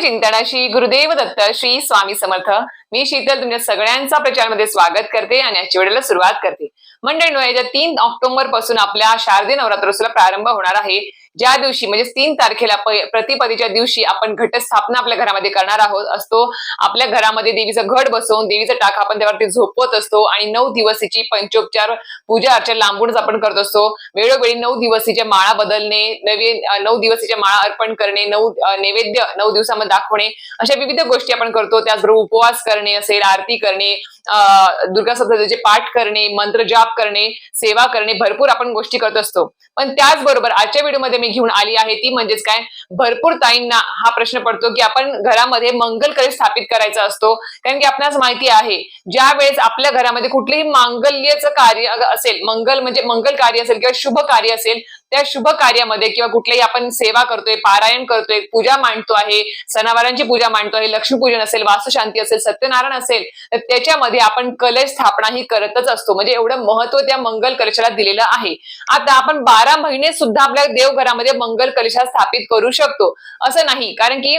चिंतन श्री गुरुदेव दत्त श्री स्वामी समर्थ. मी शीतल तुमच्या सगळ्यांचा प्रचारमध्ये स्वागत करते आणि आजच्या वेळेला सुरुवात करते. मंडळी याच्या तीन ऑक्टोबरपासून आपल्या शारदीय नवरात्रोत्सवाला प्रारंभ होणार आहे ज्या दिवशी म्हणजे तीन तारखेला प्रतिपदेच्या दिवशी आपण घटस्थापना आपल्या घरामध्ये करणार आहोत असतो. आपल्या घरामध्ये देवीचं घट बसवून देवीचं टाक आपण त्यावरती झोपवत असतो आणि नऊ दिवसीची पंचोपचार पूजा अर्चा लांबूनच आपण करत असतो. वेळोवेळी नऊ दिवसीच्या माळा बदलणे नवीन नऊ दिवसीच्या माळा अर्पण करणे नऊ नैवेद्य नऊ दिवसामध्ये दाखवणे अशा विविध गोष्टी आपण करतो. त्याचबरोबर उपवास करणे असेल आरती करणे अं, दुर्गा सप्तशतीचे पाठ करणे मंत्र जाप करणे सेवा करणे भरपूर आपण गोष्टी करत असतो. पण त्याचबरोबर आजच्या व्हिडिओमध्ये मी घेऊन आली आहे ती म्हणजेच काय? भरपूर ताईंना हा प्रश्न पडतो की आपण घरामध्ये मंगल कलश स्थापित करायचा असतो. कारण की आपणास माहिती आहे ज्या वेळेस आपल्या घरामध्ये कुठलेही मांगल्यचं कार्य असेल मंगल म्हणजे मंगल कार्य असेल किंवा शुभ कार्य असेल त्या शुभ कार्यामध्ये किंवा कुठल्याही आपण सेवा करतोय पारायण करतोय पूजा मांडतो आहे सणावारांची पूजा मांडतो आहे लक्ष्मीपूजन असेल वास्तुशांती असेल सत्यनारायण असेल तर त्याच्यामध्ये आपण कलश स्थापना ही करतच असतो. म्हणजे एवढं महत्त्व त्या मंगल कलशाला दिलेलं आहे. आता आपण बारा महिने सुद्धा आपल्या देवघरामध्ये मंगल कलशा स्थापित करू शकतो. असं नाही. कारण की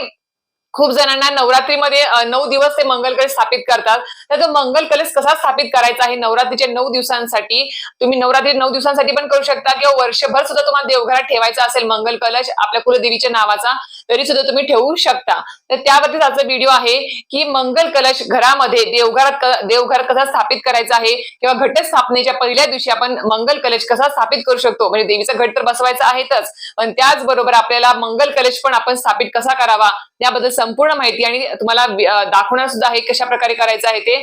खूप जणांना नवरात्रीमध्ये नऊ दिवस ते मंगल कलश स्थापित करतात. तर तो मंगल कलश कसा स्थापित करायचा आहे? नवरात्रीच्या नऊ दिवसांसाठी. तुम्ही नवरात्री नऊ दिवसांसाठी पण करू शकता किंवा वर्षभर सुद्धा तुम्हाला देवघरात ठेवायचा असेल मंगल कलश आपल्या कुलदेवीच्या नावाचा तरी सुद्धा तुम्ही ठेवू शकता. तर त्यावरतीच आजचा व्हिडिओ आहे की मंगल कलश घरामध्ये देवघरात देवघरात कसा स्थापित करायचा आहे किंवा घटस्थापनेच्या पहिल्या दिवशी आपण मंगल कलश कसा स्थापित करू शकतो? म्हणजे देवीचा घट तर बसवायचा आहेतच पण त्याचबरोबर आपल्याला मंगल कलश पण आपण स्थापित कसा करावा? त्याबद्दल संपूर्ण माहिती आणि तुम्हाला दाखवणार सुद्धा आहे कशा प्रकारे करायचं आहे ते.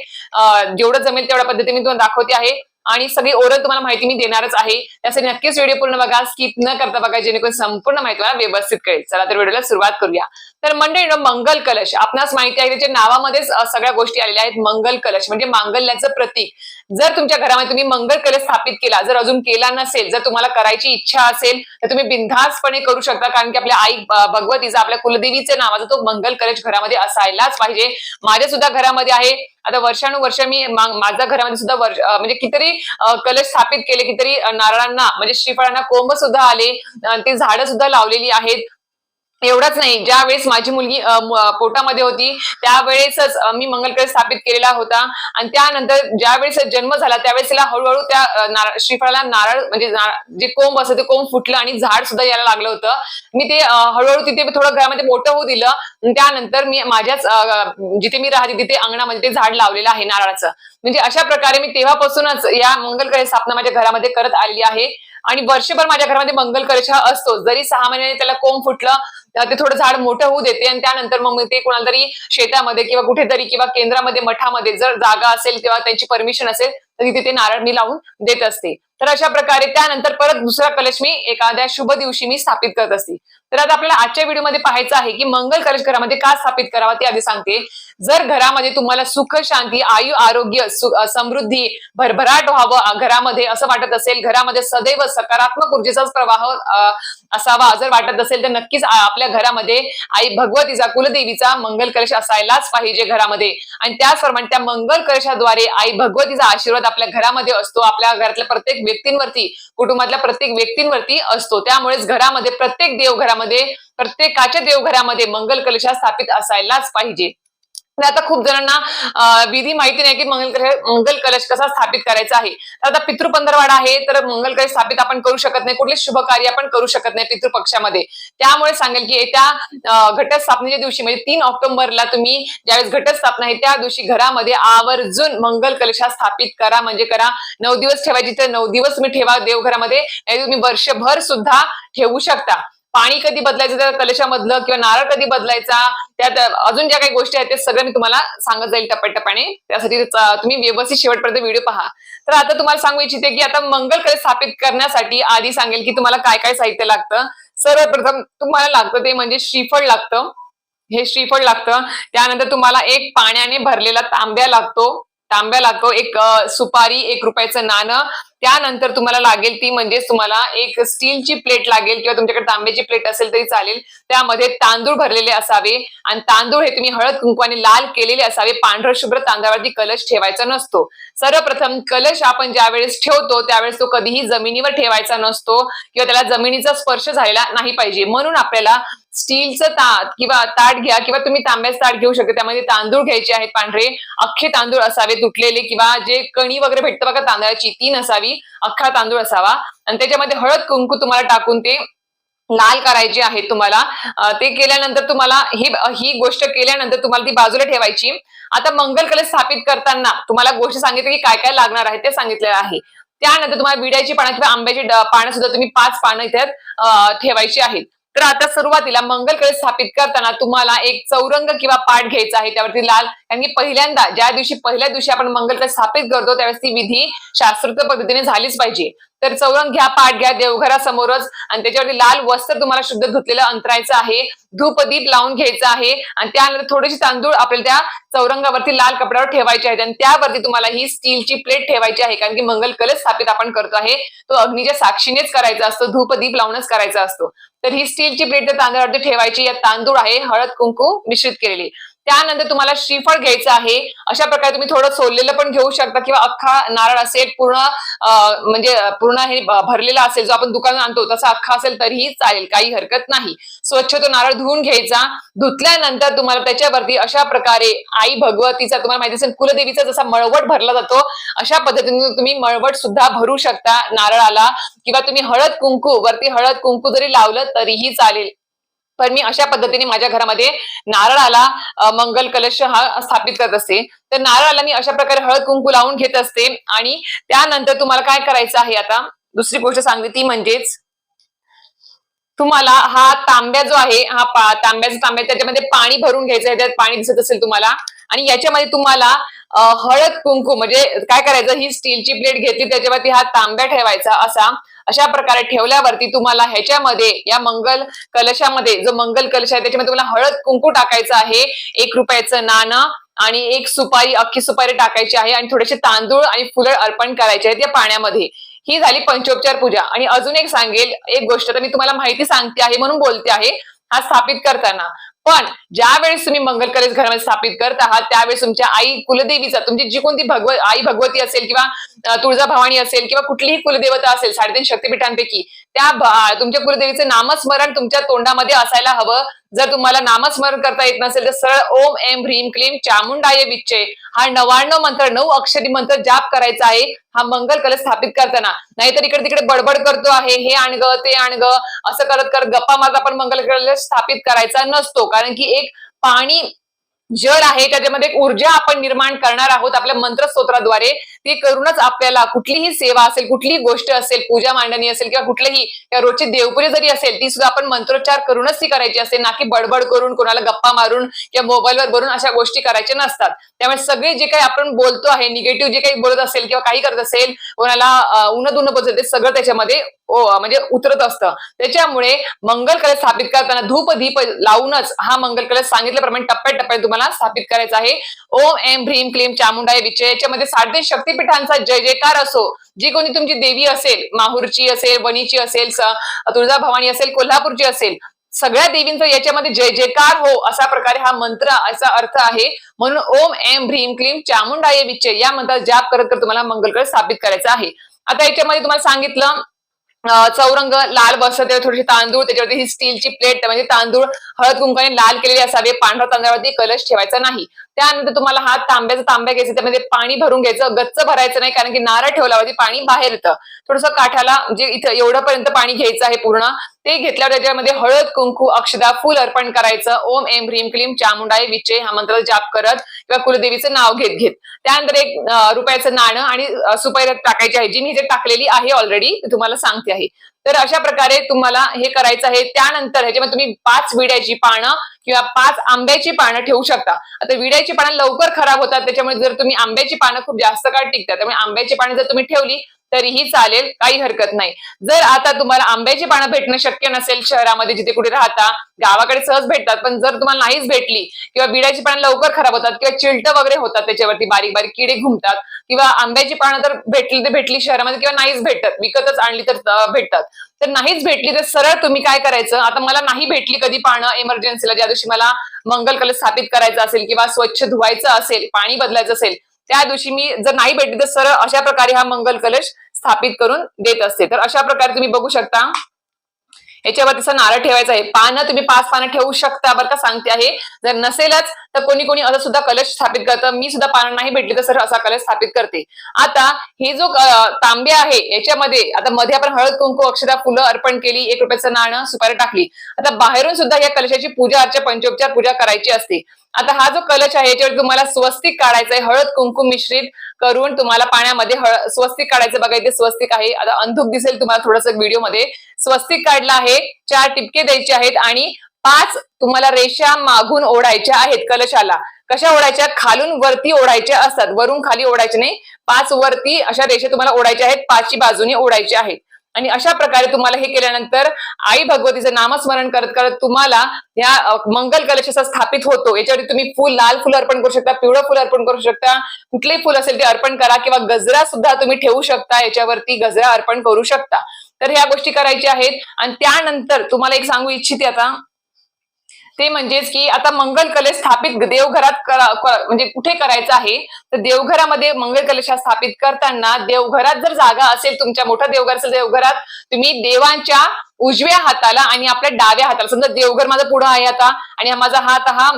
जेवढं जमेल तेवढ्या पद्धतीने मी तुम्हाला दाखवते आहे. आणि सगळी ओरल तुम्हाला माहिती मी देणारच आहे. त्यासाठी नक्कीच व्हिडिओ पूर्ण बघा स्किप न करता बघा जेणेकरून संपूर्ण माहिती मला व्यवस्थित कळेल. चला तर व्हिडिओला सुरुवात करूया. तर मंडळी मंगल कलश. आपणास माहिती आहे त्याच्या नावामध्येच सगळ्या गोष्टी आलेल्या आहेत मंगल कलश. म्हणजे मांगल्याचं प्रतीक. जर तुमच्या घरामध्ये तुम्ही मंगल कलश स्थापित केला जर अजून केला नसेल जर तुम्हाला करायची इच्छा असेल तर तुम्ही बिनधास्तपणे करू शकता. कारण की आपल्या आई भगवतीचा आपल्या कुलदेवीचे नावाचा तो मंगल कलश घरामध्ये असायलाच पाहिजे. माझ्या सुद्धा घरामध्ये आहे. आता वर्षानुवर्ष मी माझ्या घरामध्ये सुद्धा वर्ष म्हणजे कितीतरी कलश स्थापित केले कितीतरी नारळांना म्हणजे श्रीफळांना कोंब सुद्धा आले ती झाडं सुद्धा लावलेली आहेत. एवढंच नाही. ज्या वेळेस माझी मुलगी पोटामध्ये होती त्यावेळेसच मी मंगलकर स्थापित केलेला होता. आणि त्यानंतर ज्यावेळेस जन्म झाला त्यावेळेस तिला हळूहळू त्या श्रीफळाला नारळ म्हणजे जे कोंब असतं ते कोंब फुटलं आणि झाड सुद्धा यायला लागलं होतं. मी ते हळूहळू तिथे थोडं घरामध्ये मोठं होऊ दिलं. त्यानंतर मी माझ्याच जिथे मी राहते तिथे अंगणामध्ये ते झाड लावलेलं आहे नारळाचं. म्हणजे अशा प्रकारे मी तेव्हापासूनच या मंगलकर स्थापना माझ्या घरामध्ये करत आलेली आहे. आणि वर्षभर माझ्या घरामध्ये मंगलकर्ष असतो जरी सहा महिन्याने त्याला कोंब फुटलं ते थोडं झाड मोठं होऊ देते आणि त्यानंतर मग ते कोणाला तरी शेतामध्ये किंवा कुठेतरी किंवा केंद्रामध्ये मठामध्ये जर जागा असेल किंवा त्यांची परमिशन असेल तर तिथे ते नारळ मी लावून देत असते. तर अशा प्रकारे त्यानंतर परत दुसरा कलश मी एखाद्या शुभ दिवशी मी स्थापित करत असते. तर आता आपल्याला आजच्या व्हिडिओमध्ये पाहायचं आहे की मंगल कलश घरामध्ये का स्थापित करावा ते आधी सांगते. जर घरामध्ये तुम्हाला सुख शांती आयु आरोग्य समृद्धी भरभराट व्हावं घरामध्ये असं वाटत असेल घरामध्ये सदैव सकारात्मक ऊर्जेचाच प्रवाह असावा जर वाटत असेल तर नक्कीच आपल्या घरामध्ये आई भगवतीचा कुलदेवीचा मंगल कलश असायलाच पाहिजे घरामध्ये. आणि त्याचप्रमाणे त्या मंगल कलशाद्वारे आई भगवतीचा आशीर्वाद आपल्या घरामध्ये असतो आपल्या घरातल्या प्रत्येक व्यक्तींवरती कुटुंबातल्या प्रत्येक व्यक्तींवरती असतो. त्यामुळेच घरामध्ये प्रत्येक देवघरामध्ये प्रत्येकाच्या देवघरामध्ये मंगल कलशा स्थापित असायलाच पाहिजे. आता खूप जणांना विधी माहिती नाही की मंगल मंगल कलश कसा स्थापित करायचा आहे. तर आता पितृपंधरवाडा आहे तर मंगल कलश स्थापित आपण करू शकत नाही. कुठले शुभ कार्य आपण करू शकत नाही पितृपक्षामध्ये त्यामुळे सांगेल की येत्या घटस्थापनेच्या दिवशी म्हणजे तीन ऑक्टोबरला तुम्ही ज्यावेळेस घटस्थापना आहे त्या दिवशी घरामध्ये आवर्जून मंगल कलशा स्थापित करा. म्हणजे करा नऊ दिवस ठेवायची. तर नऊ दिवस तुम्ही ठेवा देवघरामध्ये तुम्ही वर्षभर सुद्धा ठेवू शकता. पाणी कधी बदलायचं त्या कलशामधलं किंवा नारळ कधी बदलायचा त्यात अजून ज्या काही गोष्टी आहेत ते सगळं मी तुम्हाला सांगत जाईल टप्प्याटप्प्याने. त्यासाठी तुम्ही व्यवस्थित शेवटपर्यंत व्हिडिओ पहा. तर आता तुम्हाला सांगू इच्छिते की आता मंगल कलश स्थापित करण्यासाठी आधी सांगेल की तुम्हाला काय काय साहित्य लागतं. सर्वप्रथम तुम्हाला लागतं ते म्हणजे श्रीफळ लागतं. हे श्रीफळ लागतं. त्यानंतर तुम्हाला एक पाण्याने भरलेला तांब्या लागतो. तांब्या लागतो एक सुपारी एक रुपयाचं नाणं त्यानंतर तुम्हाला लागेल ती म्हणजे तुम्हाला एक स्टीलची प्लेट लागेल किंवा तुमच्याकडे तांब्याची प्लेट असेल तरी चालेल. त्यामध्ये तांदूळ भरलेले असावे आणि तांदूळ हे तुम्ही हळद कुंकवाने लाल केलेले असावे. पांढर शुभ्र तांदळावरती कलश ठेवायचा नसतो. सर्वप्रथम कलश आपण ज्या वेळेस ठेवतो त्यावेळेस तो कधीही जमिनीवर ठेवायचा नसतो किंवा त्याला जमिनीचा स्पर्श झालेला नाही पाहिजे. म्हणून आपल्याला स्टीलचं ताट किंवा ताट घ्या किंवा तुम्ही तांब्याचं ताट घेऊ शकता. त्यामध्ये तांदूळ घ्यायचे आहेत. पांढरे अख्खे तांदूळ असावे तुटलेले किंवा जे कणी वगैरे भेटतं बघा तांदळाची ती नसावी. अख्खा तांदूळ असावा. आणि त्याच्यामध्ये हळद कुंकू तुम्हाला टाकून ते लाल करायचे आहेत तुम्हाला. ते केल्यानंतर तुम्हाला ही ही गोष्ट केल्यानंतर तुम्हाला ती बाजूला ठेवायची. आता मंगल कलश स्थापित करताना तुम्हाला गोष्ट सांगितली की काय काय लागणार आहे ते सांगितलेलं आहे. त्यानंतर तुम्हाला विड्याची पानं किंवा आंब्याची पानं सुद्धा तुम्ही पाच पानं इथे ठेवायची आहेत. तर आता सुरुवातीला मंगल स्थापित करताना तुम्हाला एक चौरंग किंवा पाठ घ्यायचा आहे. त्यावरती लाल कारण की पहिल्यांदा ज्या दिवशी पहिल्या दिवशी आपण मंगल स्थापित करतो त्यावेळेस ती विधी शास्त्रोक्त पद्धतीने झालीच पाहिजे. तर चौरंग घ्या पाठ घ्या देवघरासमोरच आणि त्याच्यावरती लाल वस्त्र तुम्हाला शुद्ध धुतलेलं अंतरायचं आहे. धूपदीप लावून घ्यायचं आहे. आणि त्यानंतर थोडेसे तांदूळ आपल्याला त्या चौरंगावरती लाल कपड्यावर ठेवायचे आहेत. आणि त्यावरती तुम्हाला ही स्टीलची प्लेट ठेवायची आहे. कारण की मंगल कलश स्थापित आपण करतो आहे. तो अग्नीच्या साक्षीनेच करायचा असतो. धूपदीप लावूनच करायचा असतो. तर ही स्टीलची प्लेट त्या तांदळावरती ठेवायची. या तांदूळ आहे हळद कुंकू मिश्रित केलेली. त्यानंतर तुम्हाला श्रीफळ घ्यायचं आहे. अशा प्रकारे तुम्ही थोडं सोललेलं पण घेऊ शकता किंवा अख्खा नारळ असेल पूर्ण म्हणजे पूर्ण हे भरलेला असेल जो आपण दुकानात आणतो तसा अख्खा असेल तरीही चालेल काही हरकत नाही. स्वच्छ तो नारळ धुवून घ्यायचा. धुतल्यानंतर तुम्हाला त्याच्यावरती अशा प्रकारे आई भगवतीचा तुम्हाला माहिती असेल कुलदेवीचा जसा मळवट भरला जातो अशा पद्धतीने तुम्ही मळवट सुद्धा भरू शकता नारळाला. किंवा तुम्ही हळद कुंकू वरती हळद कुंकू जरी लावलं तरीही चालेल. पण मी अशा पद्धतीने माझ्या घरामध्ये नारळाला मंगल कलश हा स्थापित करत असते. तर नारळाला मी अशा प्रकारे हळद कुंकू लावून घेत असते. आणि त्यानंतर तुम्हाला काय करायचं आहे आता? दुसरी गोष्ट सांगते ती म्हणजेच तुम्हाला हा तांब्या जो आहे हा तांब्याचा तांब्या त्याच्यामध्ये पाणी भरून घ्यायचं आहे त्यात पाणी दिसत असेल तुम्हाला. आणि याच्यामध्ये तुम्हाला हळद कुंकू म्हणजे काय करायचं? ही स्टीलची प्लेट घेतली त्याच्यावरती हा तांब्या ठेवायचा असा. अशा प्रकारे ठेवल्यावरती तुम्हाला ह्याच्यामध्ये या मंगल कलशामध्ये जो मंगल कलश आहे त्याच्यामध्ये तुम्हाला हळद कुंकू टाकायचं आहे. एक रुपयाचं नाणं आणि एक सुपारी अख्खी सुपारी टाकायची आहे आणि थोडेसे तांदूळ आणि फुलं अर्पण करायचे आहेत या पाण्यामध्ये. ही झाली पंचोपचार पूजा. आणि अजून एक सांगेल एक गोष्ट तर मी तुम्हाला माहिती सांगते आहे म्हणून बोलते आहे. हा स्थापित करताना. पण ज्यावेळेस तुम्ही मंगल कलेश घरामध्ये स्थापित करत आहात त्यावेळेस तुमच्या आई कुलदेवीचा तुमची जी कोणती भगव आई भगवती असेल किंवा तुळजा भवानी असेल किंवा कुठलीही कुलदेवता असेल साडेतीन शक्तीपीठांपैकी त्या तुमच्या कुलदेवीचं नामस्मरण तुमच्या तोंडामध्ये असायला हवं. जर तुम्हाला नामस्मरण करता येत नसेल तर सरळ ओम एम ह्रीम क्लीम चामुंडाय विच्चे. हा नव्याण्णव मंत्र नऊ अक्षरी मंत्र जाप करायचा आहे. हा मंगल कलश स्थापित करताना. नाहीतर इकडे तिकडे बडबड करतो आहे. हे आणग ते आणग असं करत करत गप्पा मारता पण मंगल कलश स्थापित करायचा नसतो. कारण की एक पाणी जर आहे त्याच्यामध्ये एक ऊर्जा आपण निर्माण करणार आहोत आपल्या मंत्रस्तोत्राद्वारे. ते करूनच आपल्याला कुठलीही सेवा असेल कुठलीही गोष्ट असेल पूजा मांडणी असेल किंवा कुठलीही रोजची देवपुरी जरी असेल ती सुद्धा आपण मंत्रोच्चार करूनच ती करायची असते. ना की बडबड करून कोणाला गप्पा मारून किंवा मोबाईलवर बोलून अशा गोष्टी करायच्या नसतात. त्यामुळे सगळे जे काही आपण बोलतो आहे निगेटिव्ह जे काही बोलत असेल किंवा काही करत असेल कोणाला उन्हा दुन बोलत असेल, ते सगळं त्याच्यामध्ये हो, म्हणजे उतरत असतं. त्याच्यामुळे मंगल कलश स्थापित करताना धूप दीप लावूनच हा मंगल कलश सांगितल्याप्रमाणे टप्प्याटप्प्याने तुम्हाला स्थापित करायचा आहे. ओम एम भ्रीम क्लीम चामुंडाय विजय. याच्यामध्ये साडे शक्तीपीठांचा जय जयकार असो. जी कोणी तुमची देवी असेल माहूरची असेल वणीची असेल तुळजा तुळजाभवानी असेल कोल्हापूरची असेल सगळ्या देवींचा याच्यामध्ये जय जयकार हो अशा प्रकारे हा मंत्र असा अर्थ आहे. म्हणून ओम एम भ्रीम क्लीम चामुंडाय विचय या मंत्रात जाप करत तर तुम्हाला मंगल कलश स्थापित करायचा आहे. आता याच्यामध्ये तुम्हाला सांगितलं चौरंग लाल बसत त्यावर थोडेसे तांदूळ त्याच्यावरती ही स्टीलची प्लेट म्हणजे तांदूळ हळद कुंकाने लाल केलेले असावे. पांढरा तांदळावरती कलश ठेवायचा नाही. त्यानंतर तुम्हाला हा तांब्याचा तांब्या घ्यायचा त्यामध्ये पाणी भरून घ्यायचं. गच्च भरायचं नाही कारण की नारळ ठेवल्यावरती पाणी बाहेर येतं. थोडस काठाला म्हणजे इथं एवढं पर्यंत पाणी घ्यायचं आहे पूर्ण. ते घेतल्यावर त्याच्यामध्ये हळद कुंकू अक्षदा फुल अर्पण करायचं. ओम एम भ्रीम क्लीम चामुंडाय विचे हा मंत्र जाप करत किंवा कुलदेवीचं नाव घेत घेत. त्यानंतर एक रुपयाचं नाणं आणि सुपारी टाकायची आहे. जी मी इथे टाकलेली आहे ऑलरेडी तुम्हाला सांगते आहे. तर अशा प्रकारे तुम्हाला हे करायचं आहे. त्यानंतर ह्याच्यामध्ये तुम्ही पाच विड्याची पानं किंवा पाच आंब्याची पानं ठेवू शकता. आता विड्याची पानं लवकर खराब होतात. त्याच्यामुळे जर तुम्ही आंब्याची पानं खूप जास्त काळ टिकतात त्यामुळे आंब्याची पानं जर तुम्ही ठेवली तरीही चालेल काही हरकत नाही. जर आता तुम्हाला आंब्याची पानं भेटणं शक्य नसेल शहरामध्ये जिथे कुठे राहता गावाकडे सहज भेटतात पण जर तुम्हाला नाहीच भेटली किंवा बिड्याची पानं लवकर खराब होतात किंवा चिलट वगैरे होतात त्याच्यावरती बारीक बारीक किडे घुमतात किंवा आंब्याची पानं तर भेटली तर भेटली शहरामध्ये किंवा नाहीच भेटतात विकतच आणली तर भेटतात. तर नाहीच भेटली तर सरळ तुम्ही काय करायचं? आता मला नाही भेटली कधी पानं इमर्जन्सीला ज्या दिवशी मला मंगल कलश स्थापित करायचं असेल किंवा स्वच्छ धुवायचं असेल पाणी बदलायचं असेल त्या दिवशी मी जर नाही भेटली तर सरळ अशा प्रकारे हा मंगल कलश स्थापित करून देत असते. तर अशा प्रकारे तुम्ही बघू शकता. याच्यावर तिचा नारळ ठेवायचा आहे. पानं तुम्ही पाच पानं ठेवू शकता बरं का सांगते आहे. जर नसेलच तर कोणी कोणी असं सुद्धा कलश स्थापित करतं. मी सुद्धा पानं नाही भेटली तर सर असा कलश स्थापित करते. आता हे जो तांबे आहे याच्यामध्ये आता मध्ये आपण हळद कुंकू अक्षरा फुलं अर्पण केली एक रुपयाचं नाणं सुपारी टाकली. आता बाहेरून सुद्धा या कलशाची पूजा अर्चा पंचोपचार पूजा करायची असते. आता हा जो कलश आहे याच्यावर तुम्हाला स्वस्तिक काढायचं आहे. हळद कुंकू मिश्रित करून तुम्हाला पाण्यामध्ये हळद स्वस्तिक काढायचं बघा इथे स्वस्तिक आहे. आता अंधुक दिसेल तुम्हाला थोडस व्हिडिओमध्ये. स्वस्तिक काढला आहे चार टिपके द्यायचे आहेत आणि पाच तुम्हाला रेषा मागून ओढायच्या आहेत कलशाला. कशा ओढायच्या? खालून वरती ओढायच्या असतात. वरून खाली ओढायचे नाही. पाच वरती अशा रेषा तुम्हाला ओढायच्या आहेत. पाचची बाजूने ओढायचे आहेत. आणि अशा प्रकारे तुम्हाला हे केल्यानंतर आई भगवतीचं नामस्मरण करत करत तुम्हाला या मंगल कलश असा स्थापित होतो. याच्यावरती तुम्ही फुल लाल फुल अर्पण करू शकता पिवळं फुल अर्पण करू शकता. कुठलेही फुल असेल ते अर्पण करा किंवा गजरा सुद्धा तुम्ही ठेवू शकता. याच्यावरती गजरा अर्पण करू शकता. तर ह्या गोष्टी करायच्या आहेत. आणि त्यानंतर तुम्हाला एक सांगू इच्छिते आता ते म्हणजेच की आता मंगल कलश स्थापित देवघरात म्हणजे कुठे करायचं आहे? तर देवघरामध्ये मंगल कलश स्थापित करताना देवघरात जर जागा असेल तुमच्या मोठा देवघर असेल देवघरात तुम्ही देवांच्या उजव्या हाताला आणि आपल्या डाव्या हाताला समजा देवघर माझं पुढं आहे आता आणि हा माझा हात हा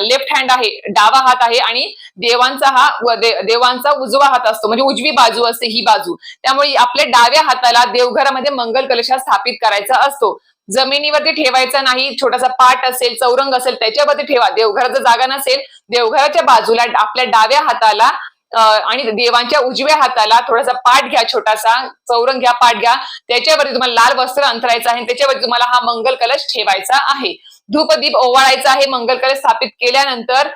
लेफ्ट हँड आहे डावा हात आहे आणि देवांचा हा देवांचा उजवा हात असतो म्हणजे उजवी बाजू असते ही बाजू. त्यामुळे आपल्या डाव्या हाताला देवघरामध्ये मंगल कलश स्थापित करायचा असतो. जमिनीवरती ठेवायचा नाही छोटासा पाट असेल चौरंग असेल त्याच्यावरती ठेवा. देवघरात जर जागा नसेल देवघराच्या बाजूला आपल्या डाव्या हाताला आणि देवांच्या उजव्या हाताला थोडासा पाठ घ्या छोटासा चौरंग घ्या पाठ घ्या. त्याच्यावरती तुम्हाला लाल वस्त्र अंतरायचं आहे त्याच्यावरती तुम्हाला हा मंगल कलश ठेवायचा आहे. धूपदीप ओवाळायचा आहे मंगल कलश स्थापित केल्यानंतर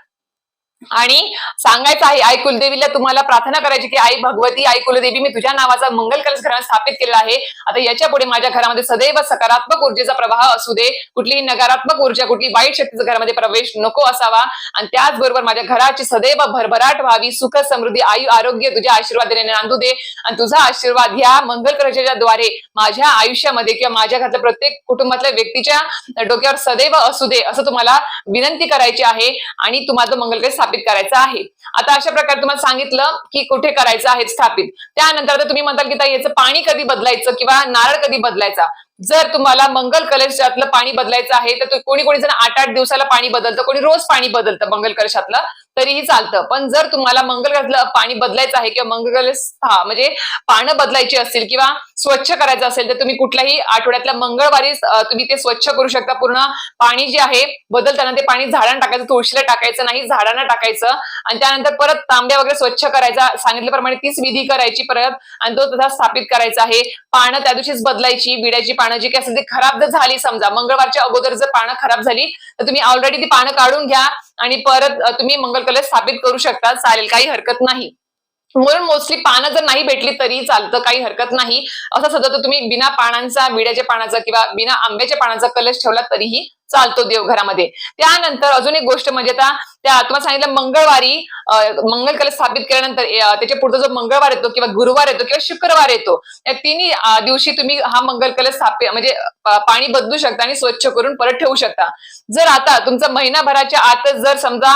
आणि सांगायचं आहे आई कुलदेवीला तुम्हाला प्रार्थना करायची की आई भगवती आई कुलदेवी मी तुझ्या नावाचा मंगल कलश घरात स्थापित केलेला आहे. आता याच्यापुढे माझ्या घरामध्ये सदैव सकारात्मक ऊर्जेचा प्रवाह असू दे. कुठलीही नकारात्मक ऊर्जा कुठली वाईट शक्तीचा घरामध्ये प्रवेश नको असावा. आणि त्याचबरोबर माझ्या घराची सदैव भरभराट व्हावी. सुख समृद्धी आयु आरोग्य तुझ्या आशीर्वादाने नांदू दे. आणि तुझा आशीर्वाद ह्या मंगल कलशाच्या द्वारे माझ्या आयुष्यामध्ये किंवा माझ्या घरातल्या प्रत्येक कुटुंबातल्या व्यक्तीच्या डोक्यावर सदैव असू दे असं तुम्हाला विनंती करायची आहे. आणि तुम्हाला मंगल कलश स्थापित करायचं आहे. आता अशा प्रकारे तुम्हाला सांगितलं की कुठे करायचं आहे स्थापित. त्यानंतर तुम्ही म्हणताल की याचं पाणी कधी बदलायचं किंवा नारळ कधी बदलायचा? जर तुम्हाला मंगल कलशातलं पाणी बदलायचं आहे तर कोणी कोणी जण आठ आठ दिवसाला पाणी बदलतं कोणी रोज पाणी बदलतं मंगल कलशातलं तरीही चालतं. पण जर तुम्हाला मंगल कलशातलं पाणी बदलायचं आहे किंवा मंगल कलश हा म्हणजे पानं बदलायची असतील किंवा स्वच्छ करायचं असेल तर तुम्ही कुठल्याही आठवड्यातल्या मंगळवारी तुम्ही ते स्वच्छ करू शकता. पूर्ण पाणी जे आहे बदलताना ते पाणी झाडांना टाकायचं तुळशीला टाकायचं नाही झाडांना टाकायचं. आणि त्यानंतर परत तांब्या वगैरे स्वच्छ करायचा सांगितल्याप्रमाणे तीच विधी करायची परत. आणि तो तसा स्थापित करायचा आहे. पानं त्या दिवशीच बदलायची विड्याची पानं जी काही असेल ती खराब जर झाली समजा मंगळवारच्या अगोदर जर पानं खराब झाली तर तुम्ही ऑलरेडी ती पानं काढून घ्या आणि परत तुम्ही मंगल कलश स्थापित करू शकता चालेल काही हरकत नाही. म्हणून मोस्टली पानं जर नाही भेटली तरी चालतं काही हरकत नाही. असं सध्या तुम्ही बिना पानांचा विड्याच्या पानाचा किंवा बिना आंब्याच्या पानाचा कलश ठेवला तरीही चालतो देवघरामध्ये. त्यानंतर अजून एक गोष्ट म्हणजे आता त्या तुम्हाला सांगितलं मंगळवारी मंगल कलश स्थापित केल्यानंतर त्याच्या पुढचा जो मंगळवार येतो किंवा गुरुवार येतो किंवा शुक्रवार येतो या तिन्ही दिवशी तुम्ही हा मंगल कलश स्थापित म्हणजे पाणी बदलू शकता आणि स्वच्छ करून परत ठेवू शकता. जर आता तुमचा महिनाभराच्या आतच जर समजा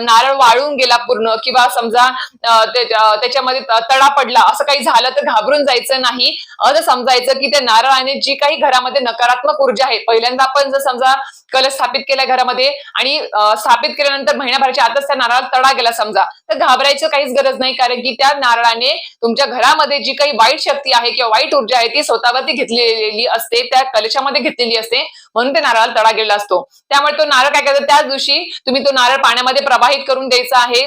नारळ वाळून गेला पूर्ण किंवा समजा त्याच्यामध्ये तडा पडला असं काही झालं तर घाबरून जायचं नाही. असं समजायचं की त्या नारळाने जी काही घरामध्ये नकारात्मक ऊर्जा आहे पहिल्यांदा आपण जर समजा कलश स्थापित केला घरामध्ये. आणि स्थापित केल्यानंतर महिन्याभराच्या आतच त्या नारळाला तडा गेला समजा. तर घाबरायचं काहीच गरज नाही कारण की त्या नारळाने तुमच्या घरामध्ये जी काही वाईट शक्ती आहे किंवा वाईट ऊर्जा आहे ती स्वतःवरती घेतलेली असते त्या कलशामध्ये घेतलेली असते म्हणून ते नारळाला तडा गेलेला असतो. त्यामुळे तो नारळ काय करतो? त्याच दिवशी तुम्ही तो नारळ पाण्यामध्ये प्रवाहित करून द्यायचा आहे.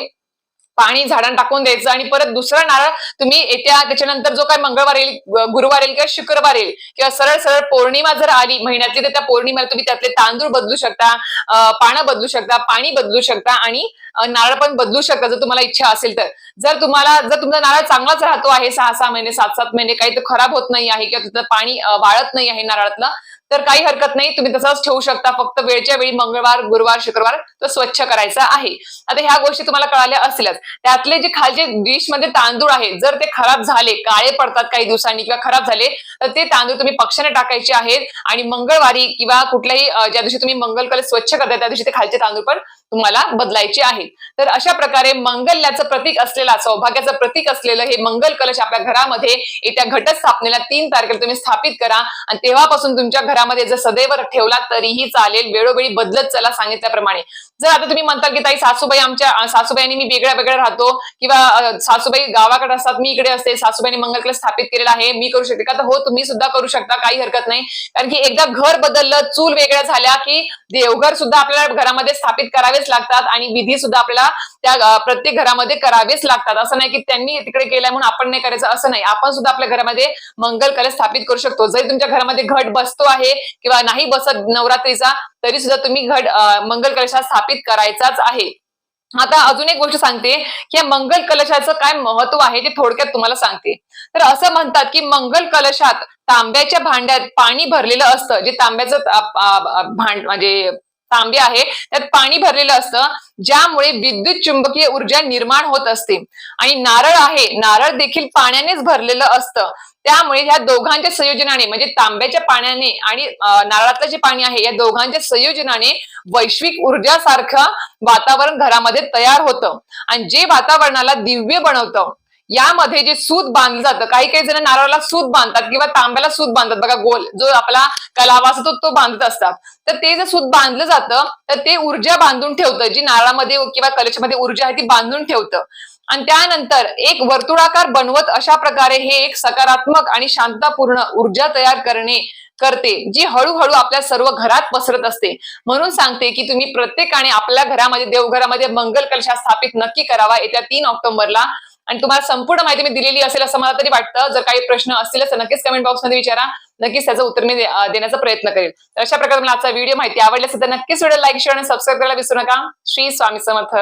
पाणी झाडांना टाकून द्यायचं आणि परत दुसरा नारळ तुम्ही येत्या त्याच्यानंतर जो काय मंगळवार येईल गुरुवार येईल किंवा शुक्रवार येईल किंवा सरळ सरळ पौर्णिमा जर आली महिन्यातली तर त्या पौर्णिमेला तुम्ही त्यातले तांदूळ बदलू शकता पानं बदलू शकता पाणी बदलू शकता आणि नारळ पण बदलू शकता जर तुम्हाला इच्छा असेल तर. जर तुम्हाला जर तुमचा नारळ चांगलाच राहतो आहे सहा सहा महिने सात सात महिने काही तर खराब होत नाही आहे किंवा तिथं पाणी वाळत नाही आहे नारळातलं तर काही हरकत नाही तुम्ही तसंच ठेवू शकता. फक्त वेळच्या वेळी मंगळवार गुरुवार शुक्रवार तो स्वच्छ करायचा आहे. आता ह्या गोष्टी तुम्हाला कळाल्या असल्याच त्यातले जे खालचे डिशमध्ये तांदूळ आहेत जर ते खराब झाले काळे पडतात काही दिवसांनी किंवा खराब झाले तर ते तांदूळ तुम्ही पक्षाने टाकायचे आहेत आणि मंगळवारी किंवा कुठल्याही ज्या दिवशी तुम्ही मंगल कलश स्वच्छ करता त्या दिवशी ते खालचे तांदूळ पण तुम्हाला बदलायचे आहेत. तर अशा प्रकारे मंगल्याचं प्रतीक असलेला सौभाग्याचं प्रतीक असलेलं हे मंगल कलश आपल्या घरामध्ये येत्या घटस्थापनेला तीन तारखेला तुम्ही स्थापित करा आणि तेव्हापासून तुमच्या घरामध्ये जर सदैव ठेवला तरीही चालेल. वेळोवेळी बदलत चला सांगितल्याप्रमाणे. जर आता तुम्ही म्हणता की ताई सासूबाई आमच्या सासूबाईंनी मी वेगळ्या वेगळ्या राहतो किंवा सासूबाई गावाकडे असतात मी इकडे असते सासूबाईंनी मंगल कलश स्थापित केलेला आहे मी करू शकते का? तर हो तुम्ही सुद्धा करू शकता काही हरकत नाही. कारण की एकदा घर बदललं चूल वेगळ्या झाल्या की देवघर सुद्धा आपल्याला घरामध्ये स्थापित करावेच लागतात आणि विधी सुद्धा आपल्याला त्या प्रत्येक घरामध्ये करावेच लागतात. असं नाही की त्यांनी तिकडे केलंय म्हणून आपण नाही करायचं. असं नाही. आपण सुद्धा आपल्या घरामध्ये मंगल कलश स्थापित करू शकतो. जरी तुमच्या घरामध्ये घट बसतो आहे किंवा नाही बसत नवरात्रीचा तरी सुद्धा तुम्ही घट मंगल कलशात स्थापित करायचाच आहे. आता अजून एक गोष्ट सांगते की या मंगल कलशाचं काय महत्त्व आहे ते थोडक्यात तुम्हाला सांगते. तर असं म्हणतात की मंगल कलशात तांब्याच्या भांड्यात पाणी भरलेलं असतं जे तांब्याचं भांड म्हणजे तांबे आहे. त्यात पाणी भरलेलं असतं. ज्यामुळे विद्युत चुंबकीय ऊर्जा निर्माण होत असते. आणि नारळ आहे. नारळ देखील पाण्यानेच भरलेलं असतं. त्यामुळे ह्या दोघांच्या संयोजनाने म्हणजे तांब्याच्या पाण्याने आणि नारळातलं जे पाणी आहे या दोघांच्या संयोजनाने वैश्विक ऊर्जासारखं वातावरण घरामध्ये तयार होतं. आणि जे वातावरणाला दिव्य बनवतं यामध्ये जे सूत बांधलं जातं काही काही जण नारळाला सूत बांधतात किंवा तांब्याला सूत बांधतात. बघा गोल जो आपला कलावा असतो तो बांधत असतात. तर ते जे सूत बांधलं जातं तर ते ऊर्जा बांधून ठेवतं. जी नारळामध्ये किंवा कलशामध्ये ऊर्जा आहे ती बांधून ठेवतं. आणि त्यानंतर एक वर्तुळाकार बनवत अशा प्रकारे हे एक सकारात्मक आणि शांतपूर्ण ऊर्जा तयार करणे करते जी हळूहळू आपल्या सर्व घरात पसरत असते. म्हणून सांगते की तुम्ही प्रत्येकाने आपल्या घरामध्ये देवघरामध्ये मंगल कलशा स्थापित नक्की करावा. येत्या तीन ऑक्टोबरला आणि तुम्हाला संपूर्ण माहिती मी दिलेली असेल असं मला तरी वाटतं. जर काही प्रश्न असतील तर नक्कीच कमेंट बॉक्समध्ये विचारा. नक्कीच त्याचं उत्तर मी देण्याचा प्रयत्न करेल. तर अशा प्रकारे मला आजचा व्हिडिओ माहिती आवडली असेल तर नक्कीच व्हिडिओ लाईक शेअर आणि सबस्क्राईब करायला विसरू नका. श्री स्वामी समर्थ.